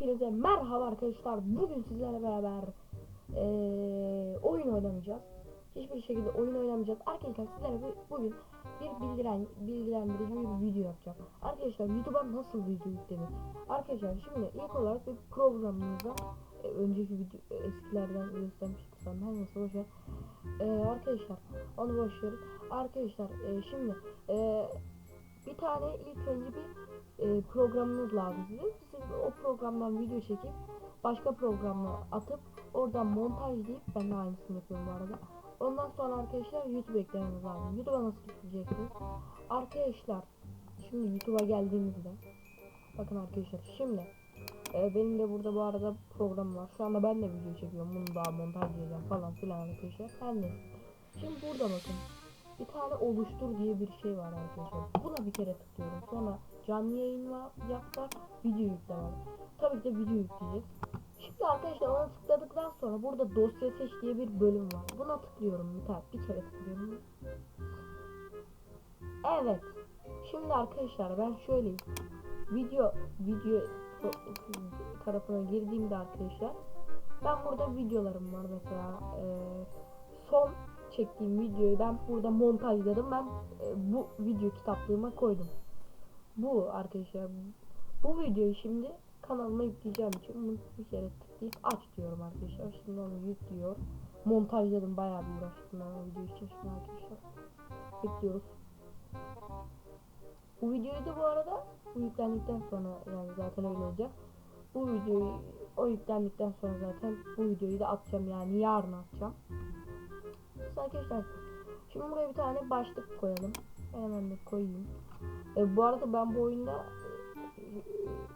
Hepinize merhaba arkadaşlar. Bugün sizlerle beraber eee, oyun oynamayacağız. Hiçbir şekilde oyun oynamayacağız. Arkadaşlar sizlere bu- bugün bir bildiren, bilgilendirici bir video yapacağım. Arkadaşlar YouTube'a nasıl video yüklenir? Arkadaşlar şimdi ilk olarak bir programımıza e, önceki video e, eskilerden göstermiştik Her neyse boşver. Eee, arkadaşlar onu boşverin. Arkadaşlar e, şimdi e, bir tane ilk önce bir e, programınız lazım size. Siz o programdan video çekip başka programa atıp oradan montajlayıp ben de aynısını yapıyorum bu arada. Ondan sonra arkadaşlar YouTube eklemeniz lazım. YouTube'a nasıl yükleyeceksiniz? Arkadaşlar şimdi YouTube'a geldiğimizde bakın arkadaşlar şimdi e, benim de burada bu arada program var. Şu anda ben de video çekiyorum. Bunu daha montajlayacağım falan filan arkadaşlar. Her neyse. Şimdi burada bakın. Bir tane oluştur diye bir şey var arkadaşlar. Buna bir kere tıklıyorum. Sonra canlı yayın var, video yükle var. Tabii ki de video yükleyeceğiz. Şimdi arkadaşlar ona tıkladıktan sonra burada dosya seç diye bir bölüm var. Buna tıklıyorum bir tane, bir kere tıklıyorum. Evet. Şimdi arkadaşlar ben şöyleyim. Video video tarafına girdiğimde arkadaşlar ben burada videolarım var mesela. Eee, son çektiğim videoyu ben burada montajladım. Ben e, bu video kitaplığıma koydum. Bu arkadaşlar bu videoyu şimdi kanalıma yükleyeceğim için bunu bir kere tıklayıp aç diyorum arkadaşlar. Şimdi onu yüklüyor. Montajladım bayağı bir uğraştım ben o video için şimdi arkadaşlar bekliyoruz bu videoyu da bu arada bu yüklendikten sonra yani zaten öyle olacak. Bu videoyu o yüklendikten sonra zaten bu videoyu da atacağım yani yarın atacağım. Neyse arkadaşlar şimdi buraya bir tane başlık koyalım. Hemen de koyayım. E, bu arada ben bu oyunda e,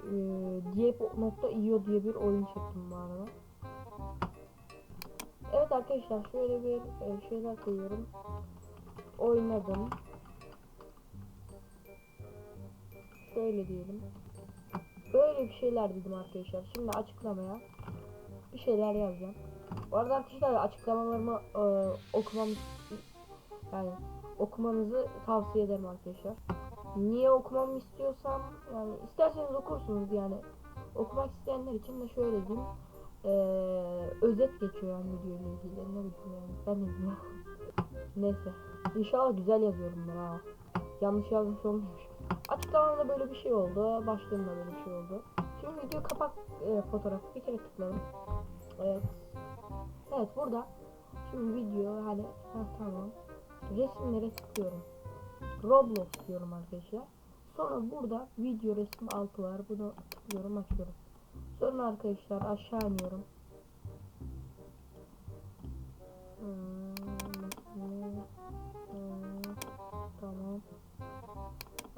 e, Diep.io diye bir oyun çektim bu arada. Evet arkadaşlar şöyle bir e, şeyler koyuyorum. Oynadım şöyle diyelim böyle bir şeyler dedim arkadaşlar şimdi açıklamaya bir şeyler yazacağım bu arada arkadaşlar açıklamalarımı e, okumam yani okumanızı tavsiye ederim arkadaşlar. Niye okumamı istiyorsam yani isterseniz okursunuz yani. Okumak isteyenler için de şöyle diyeyim. E, özet geçiyor yani video ile ilgili. Ne bileyim yani. Ben de bilmiyorum. Neyse. İnşallah güzel yazıyorum ben ha. Yanlış yazmış olmuyormuş. Açıklamamda böyle bir şey oldu. Başlığımda böyle bir şey oldu. Şimdi video kapak e, fotoğrafı bir kere tıkladım. Evet. Evet burada. Şimdi video hani ha, tamam. Resimlere tıklıyorum. Roblox diyorum arkadaşlar. Sonra burada video resim altı var. Bunu tıklıyorum açıyorum. Sonra arkadaşlar aşağı iniyorum. Hmm,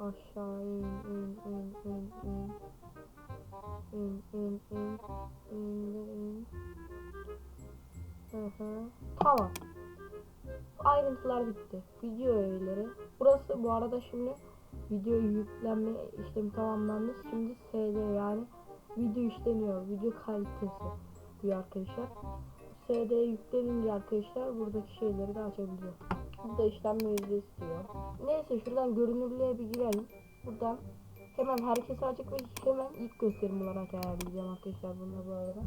aşağı in in in in in in in in in in Hı hı. Tamam. Ayrıntılar bitti. Video öğeleri. Burası bu arada şimdi video yüklenme işlemi tamamlandı. Şimdi SD yani video işleniyor. Video kalitesi diyor arkadaşlar. SD yüklenince arkadaşlar buradaki şeyleri de açabiliyor. Burada işlenme yüzdesi diyor. Neyse şuradan görünürlüğe bir girelim. Buradan hemen herkese açık ve hemen ilk gösterim olarak ayarlayacağım arkadaşlar bunu bu arada.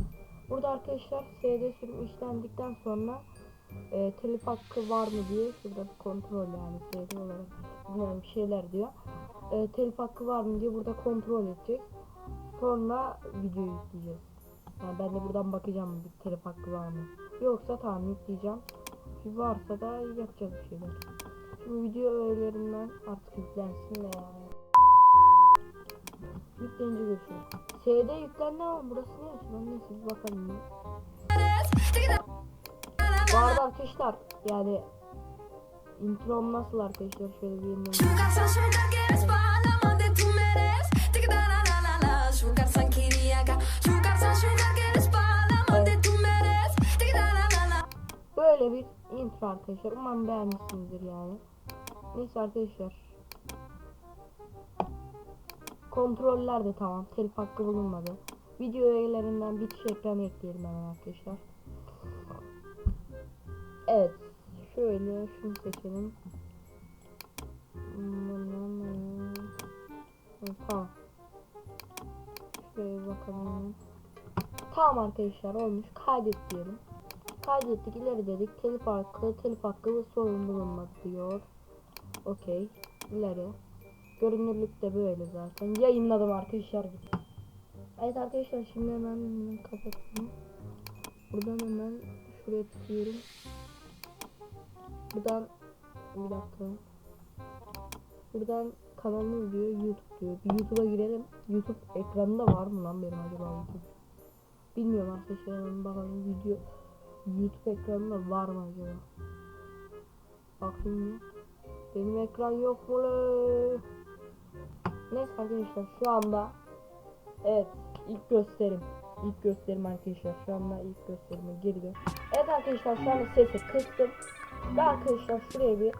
Burada arkadaşlar SD sürüm işlendikten sonra e, telif hakkı var mı diye şurada bir kontrol yani SD olarak yani bir şeyler diyor. E, telif hakkı var mı diye burada kontrol edecek. Sonra video yükleyeceğiz. Yani ben de buradan bakacağım bir telif hakkı var mı. Yoksa tamam yükleyeceğim. Bir varsa da yapacağız bir şeyler. Şimdi video öğelerinden artık yüklensin de yani. Yükleyince görüşürüz. SD yüklendi ama burası ne açıdan neyse bir bakalım. Bu arada arkadaşlar yani introm nasıl arkadaşlar şöyle bir yeniden. Arkadaşlar. Umarım beğenmişsinizdir yani. Neyse arkadaşlar. Kontroller de tamam. Telif hakkı bulunmadı. Video öğelerinden bitiş ekranı ekleyelim hemen arkadaşlar. Evet. Şöyle şunu seçelim. Tamam. Şuraya bakalım. Tamam arkadaşlar olmuş. Kaydet diyelim. Kaydettik ileri dedik. Telif hakkı, telif hakkı ve sorun bulunmadı diyor. Okey. İleri. Görünürlük de böyle zaten. Yayınladım arkadaşlar. Evet arkadaşlar şimdi hemen, hemen kapatalım. Buradan hemen şuraya tıklıyorum. Buradan bir dakika. Buradan kanalımız diyor YouTube diyor. YouTube'a girelim. YouTube ekranında var mı lan benim acaba YouTube? Bilmiyorum arkadaşlar bakalım video YouTube ekranında var mı acaba? Bakayım ya. Benim ekran yok mu? Neyse arkadaşlar şu anda Evet ilk gösterim ilk gösterim arkadaşlar şu anda ilk gösterime girdi Evet arkadaşlar şu anda sesi kıstım Ve arkadaşlar şuraya bir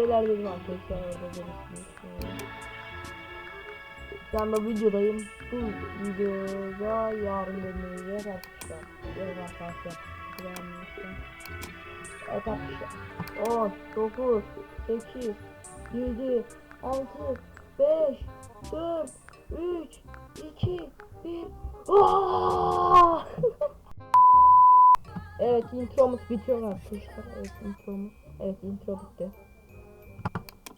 şeyler dedim arkadaşlar orada görürsünüz. Şu anda videodayım. Bu videoda yarın görmeyeceğiz arkadaşlar. Yarın arkadaşlar. Evet arkadaşlar. 10, 9, 8, 7, 6, 5, 4, 3, 2, 1. Aaaa! Evet intromuz bitiyor arkadaşlar. Evet intromuz. Evet intro bitti.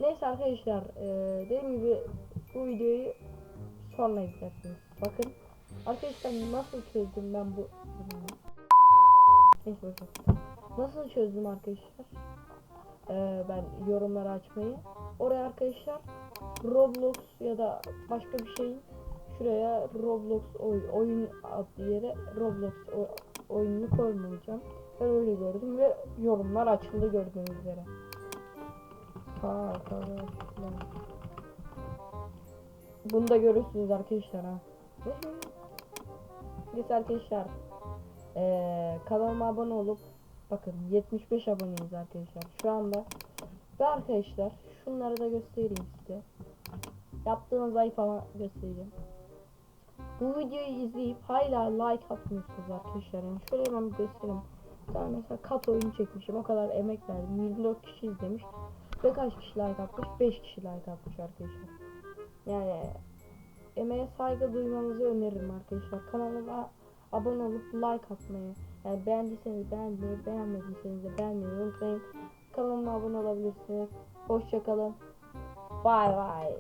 Neyse arkadaşlar eee dediğim gibi bu videoyu sonra izlersiniz. Bakın arkadaşlar nasıl çözdüm ben bu Neyse bakın. Nasıl çözdüm arkadaşlar? Eee, ben yorumları açmayı. Oraya arkadaşlar Roblox ya da başka bir şeyin şuraya Roblox oy, oyun adlı yere Roblox o- oyununu koymayacağım. Ben öyle gördüm ve yorumlar açıldı gördüğünüz üzere. Bunu da görürsünüz arkadaşlar ha. Neyse arkadaşlar. Ee, kanalıma abone olup bakın 75 aboneyiz arkadaşlar şu anda. Ve arkadaşlar şunları da göstereyim size. Yaptığınız ay falan göstereceğim. Bu videoyu izleyip hala like atmıyorsunuz arkadaşlar. Yani şöyle hemen göstereyim. Tane mesela kat oyunu çekmişim. O kadar emek verdim. 24 kişi izlemiş. Ve kaç kişi like atmış? 5 kişi like arkadaşlar. Yani emeğe saygı duymanızı öneririm arkadaşlar. Kanalıma abone olup like atmayı. Yani beğendiyseniz beğenmeyi, beğenmediyseniz de beğenmeyi unutmayın. Kanalıma abone olabilirsiniz. Hoşçakalın. Bay bay.